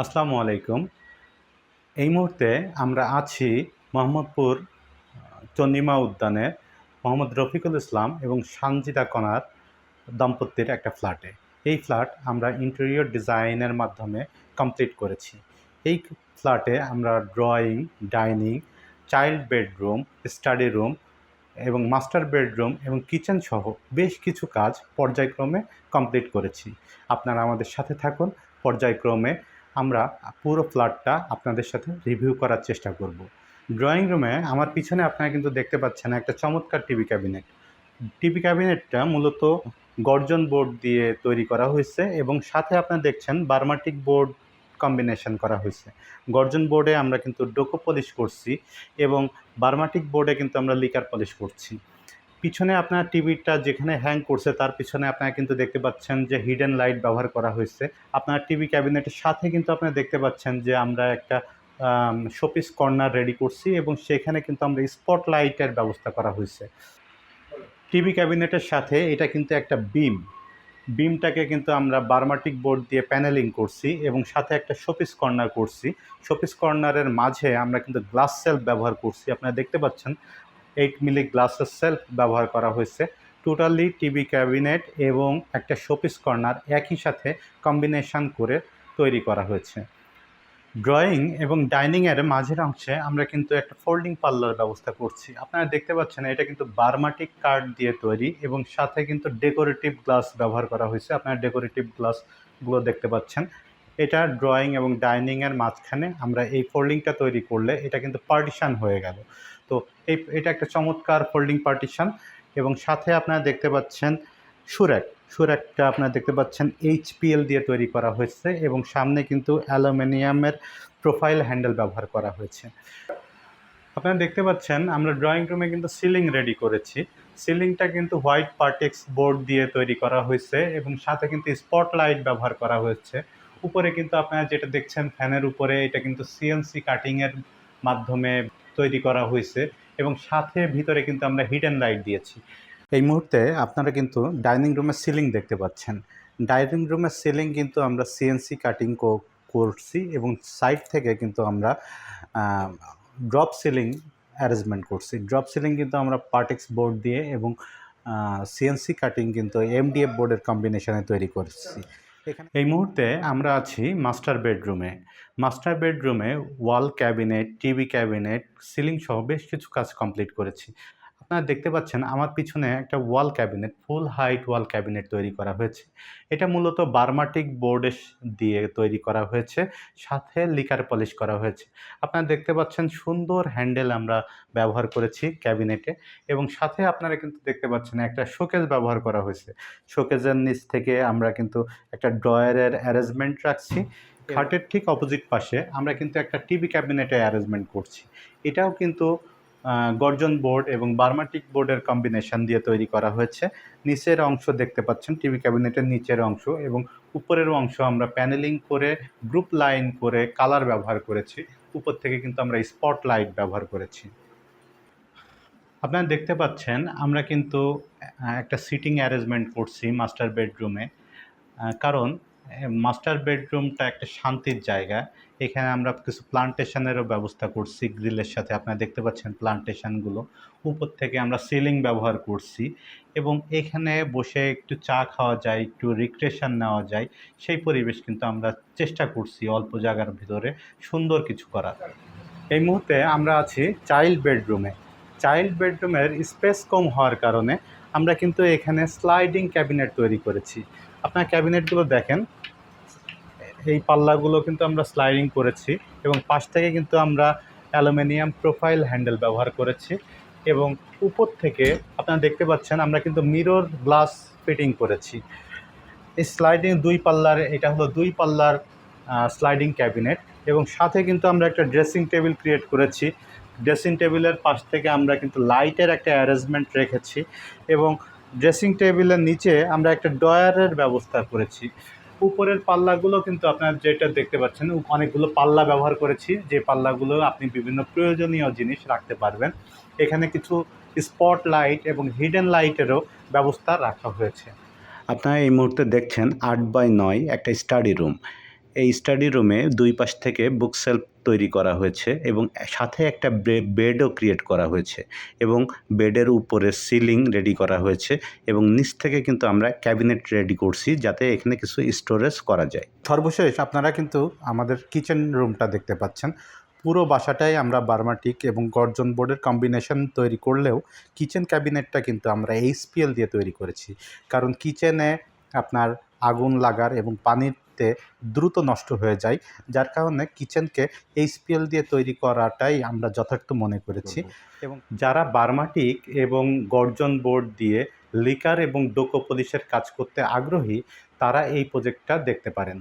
আসসালামু আলাইকুম। এই মুহূর্তে আমরা আছি মোহাম্মদপুর চন্দ্রিমা উদ্যানে মোহাম্মদ রফিকুল ইসলাম এবং সানজিদা কনার দম্পতির একটা ফ্ল্যাটে এই ফ্ল্যাট আমরা ইন্টেরিয়র ডিজাইনের মাধ্যমে কমপ্লিট করেছি। এই ফ্ল্যাটে আমরা drawing dining child bedroom study room এবং মাস্টার বেডরুম এবং কিচেন সহ বেশ কিছু কাজ পর্যায়ক্রমে কমপ্লিট করেছি। আপনারা আমাদের সাথে থাকুন। পর্যায়ক্রমে আমরা পুরো ফ্ল্যাটটা আপনাদের সাথে রিভিউ করার চেষ্টা করব। ড্রয়িং রুমে আমার পিছনে আপনারা কিন্তু দেখতে পাচ্ছেন একটা চমৎকার টিভি ক্যাবিনেট। টিভি ক্যাবিনেটটা মূলত গর্জন বোর্ড দিয়ে তৈরি করা হয়েছে এবং সাথে আপনারা দেখছেন বার্মাটিক বোর্ড কম্বিনেশন করা হয়েছে। গর্জন বোর্ডে আমরা কিন্তু ডোকো পলিশ করছি এবং বার্মাটিক বোর্ডে কিন্তু আমরা লিকার পলিশ করছি। পিছনে আপনার টিভিটা যেখানে হ্যাং করছে, তার পিছনে আপনারা কিন্তু দেখতে পাচ্ছেন যে হিডেন লাইট ব্যবহার করা হয়েছে। আপনার টিভি ক্যাবিনেটের সাথে কিন্তু আপনারা দেখতে পাচ্ছেন যে আমরা একটা শোপিস কর্নার রেডি করছি এবং সেখানে কিন্তু আমরা স্পট লাইটের ব্যবস্থা করা হয়েছে। টিভি ক্যাবিনেটের সাথে এটা কিন্তু একটা বিম বিমটাকে কিন্তু আমরা বার্মাটিক বোর্ড দিয়ে প্যানেলিং করছি এবং সাথে একটা শোপিস কর্নার করছি। শোপিস কর্নারের মাঝে আমরা কিন্তু গ্লাস সেলফ ব্যবহার করছি। আপনারা দেখতে পাচ্ছেন এইট মিলি গ্লাসের সেলফ ব্যবহার করা হয়েছে। টোটালি টিভি ক্যাবিনেট এবং একটা শোপিস কর্নার একই সাথে কম্বিনেশন করে তৈরি করা হয়েছে। ড্রয়িং এবং ডাইনিংয়ের মাঝের অংশে আমরা কিন্তু একটা ফোল্ডিং পার্লার ব্যবস্থা করছি। আপনারা দেখতে পাচ্ছেন এটা কিন্তু বার্মাটিক কার্ড দিয়ে তৈরি এবং সাথে কিন্তু ডেকোরেটিভ গ্লাস ব্যবহার করা হয়েছে। আপনারা ডেকোরেটিভ গ্লাসগুলো দেখতে পাচ্ছেন। এটা ড্রয়িং এবং ডাইনিংয়ের মাঝখানে আমরা এই ফোল্ডিংটা তৈরি করলে এটা কিন্তু পার্টিশান হয়ে গেল। তো এই, এটা একটা চমৎকার ফোল্ডিং পার্টিশান এবং সাথে আপনারা দেখতে পাচ্ছেন সুরেক। সুরেকটা আপনারা দেখতে পাচ্ছেন এইচপিএল দিয়ে তৈরি করা হয়েছে এবং সামনে কিন্তু অ্যালুমিনিয়ামের প্রোফাইল হ্যান্ডেল ব্যবহার করা হয়েছে। আপনারা দেখতে পাচ্ছেন আমরা ড্রয়িং রুমে কিন্তু সিলিং রেডি করেছি। সিলিংটা কিন্তু হোয়াইট পার্টেক্স বোর্ড দিয়ে তৈরি করা হয়েছে এবং সাথে কিন্তু স্পট লাইট ব্যবহার করা হয়েছে। উপরে কিন্তু আপনারা যেটা দেখছেন ফ্যানের উপরে, এটা কিন্তু সিএনসি কাটিংয়ের মাধ্যমে তৈরি করা হয়েছে এবং সাথে ভিতরে কিন্তু আমরা হিট হিডেন লাইট দিয়েছি। এই মুহূর্তে আপনারা কিন্তু ডাইনিং রুমের সিলিং দেখতে পাচ্ছেন। ডাইনিং রুমের সিলিং কিন্তু আমরা সিএনসি কাটিং করছি এবং সাইড থেকে কিন্তু আমরা ড্রপ সিলিং অ্যারেঞ্জমেন্ট করছি। ড্রপ সিলিং কিন্তু আমরা পার্টেক্স বোর্ড দিয়ে এবং সিএনসি কাটিং কিন্তু এমডিএফ বোর্ডের কম্বিনেশনে তৈরি করছি। এই মুহূর্তে আমরা আছি মাস্টার বেডরুমে। মাস্টার বেডরুমে wall cabinet, TV cabinet, ceiling সহ বেশ কিছু কাজ কমপ্লিট করেছি। আপনারা দেখতে পাচ্ছেন আমার পিছনে একটা wall cabinet, full height wall cabinet তৈরি করা হয়েছে। এটা মূলত বার্মাটিক বোর্ডের দিয়ে তৈরি করা হয়েছে, সাথে লিকার পলিশ করা হয়েছে। আপনারা দেখতে পাচ্ছেন সুন্দর হ্যান্ডেল আমরা ব্যবহার করেছি ক্যাবিনেটে এবং সাথে আপনারা কিন্তু দেখতে পাচ্ছেন একটা শোকেজ ব্যবহার করা হয়েছে। শোকেজের নিচ থেকে আমরা কিন্তু একটা ড্রয়ারের অ্যারেঞ্জমেন্ট রাখছি। খাটের ঠিক অপোজিট পাশে আমরা কিন্তু একটা টিভি ক্যাবিনেটের অ্যারেঞ্জমেন্ট করছি। এটাও কিন্তু গর্জন বোর্ড এবং বার্মাটিক বোর্ডের কম্বিনেশন দিয়ে তৈরি করা হয়েছে। নিচের অংশ দেখতে পাচ্ছেন টিভি ক্যাবিনেটের নিচের অংশ এবং উপরের অংশ আমরা প্যানেলিং করে গ্রুপ লাইন করে কালার ব্যবহার করেছি। উপর থেকে কিন্তু আমরা স্পট লাইট ব্যবহার করেছি। আপনারা দেখতে পাচ্ছেন, আমরা কিন্তু একটা সিটিং অ্যারেঞ্জমেন্ট করছি মাস্টার বেডরুমে কারণ মাস্টার বেডরুমটা একটা শান্তির জায়গা। এখানে আমরা কিছু প্লান্টেশনেরও ব্যবস্থা করছি, গ্রিলের সাথে। আপনারা দেখতে পাচ্ছেন প্লান্টেশনগুলো উপর থেকে আমরা সিলিং ব্যবহার করছি এবং এখানে বসে একটু চা খাওয়া যায়, একটু রিক্রেশন নেওয়া যায়, সেই পরিবেশ কিন্তু আমরা চেষ্টা করছি অল্প জায়গার ভিতরে সুন্দর কিছু করার। এই মুহূর্তে আমরা আছি চাইল্ড বেডরুমে চাইল্ড বেডরুমের স্পেস কম হওয়ার কারণে আমরা কিন্তু এখানে স্লাইডিং ক্যাবিনেট তৈরি করেছি। আপনার ক্যাবিনেটগুলো দেখেন এই পাল্লাগুলো কিন্তু আমরা স্লাইডিং করেছি এবং পাশ থেকে কিন্তু আমরা অ্যালুমিনিয়াম প্রোফাইল হ্যান্ডেল ব্যবহার করেছি এবং উপর থেকে আপনারা দেখতে পাচ্ছেন আমরা কিন্তু মিরর গ্লাস ফিটিং করেছি। এই স্লাইডিং দুই পাল্লার, এটা হলো দুই পাল্লার স্লাইডিং ক্যাবিনেট এবং সাথে কিন্তু আমরা একটা ড্রেসিং টেবিল ক্রিয়েট করেছি। ড্রেসিং টেবিলের পাশ থেকে আমরা কিন্তু লাইটের একটা অ্যারেঞ্জমেন্ট রেখেছি এবং ড্রেসিং টেবিলের নিচে আমরা একটা ডয়ারের ব্যবস্থা করেছি। উপরের পাল্লাগুলো কিন্তু আপনার যেটা দেখতে পাচ্ছেন, অনেকগুলো পাল্লা ব্যবহার করেছি। যে পাল্লাগুলো আপনি বিভিন্ন প্রয়োজনীয় জিনিস রাখতে পারবেন। এখানে কিছু স্পট লাইট এবং হিডেন লাইটেরও ব্যবস্থা রাখা হয়েছে। আপনারা এই মুহূর্তে দেখছেন আট বাই নয় একটা স্টাডি রুম এই স্টাডি রুমে দুই পাশ থেকে বুক সেলফ তৈরি করা হয়েছে এবং সাথে একটা বেডও ক্রিয়েট করা হয়েছে এবং বেডের উপরে সিলিং রেডি করা হয়েছে এবং নিচ থেকে কিন্তু আমরা ক্যাবিনেট রেডি করছি যাতে এখানে কিছু স্টোরেজ করা যায়। সর্বশেষ আপনারা কিন্তু আমাদের কিচেন রুমটা দেখতে পাচ্ছেন। পুরো বাসাটাই আমরা বার্মাটিক এবং গর্জন বোর্ডের কম্বিনেশন তৈরি করলেও কিচেন ক্যাবিনেটটা কিন্তু আমরা এইচপিএল দিয়ে তৈরি করেছি। কারণ কিচেনে আপনার আগুন লাগার এবং পানিতে দ্রুত নষ্ট হয়ে যায় যার কারণে কিচেনকে এইচপিএল দিয়ে তৈরি করাটাই আমরা যথার্থ মনে করেছি। এবং যারা বার্মাটিক এবং গর্জন বোর্ড দিয়ে লিকার এবং ডোকো পলিশের কাজ করতে আগ্রহী তারা এই প্রজেক্টটা দেখতে পারেন।